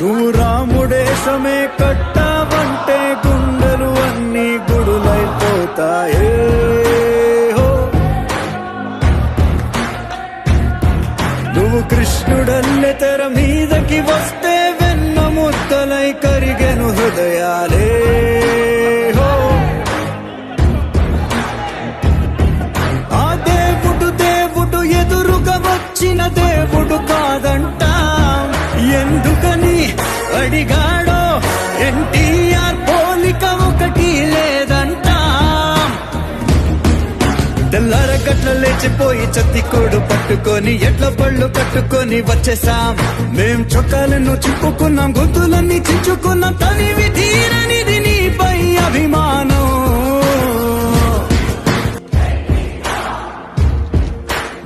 నువ్వు రాముడేశమే కట్టావంటే గుండెలు అన్ని గుడులైపోతాయే. నువ్వు కృష్ణుడల్లె తెర మీదకి వస్తే వెన్న ముద్దలై కరిగెను హృదయాలే. ఆ దేవుడు దేవుడు ఎదురుగా వచ్చిన దేవుడు కాదంట అడిగాడో ఎన్టీఆర్ పోలిక ఒకటి లేదంట. తెల్లార గట్ల లేచిపోయి చత్తికోడు పట్టుకొని ఎట్ల పళ్ళు కట్టుకొని వచ్చేసాం మేం చొక్కాలను చింపుకున్నాం గొంతులన్నీ చించుకున్నాం. తనివి తీరనిది నీపై అభిమానం.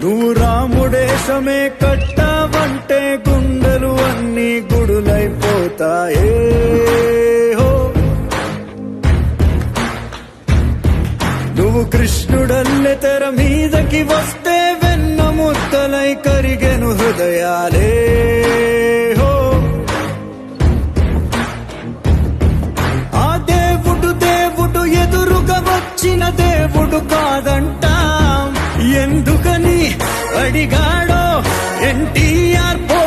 నువ్వు రాముడేశమే కట్టావంటే గుడులైపోతాయే హో? నువ్వు కృష్ణుడల్లె తెర మీదకి వస్తే వెన్న ముద్దలై కరిగెను హృదయాలే హో. ఆ దేవుడు దేవుడు ఎదురుగా వచ్చిన దేవుడు కాదంట. ఎందుకని అడిగాడో ఎన్టీఆర్ పో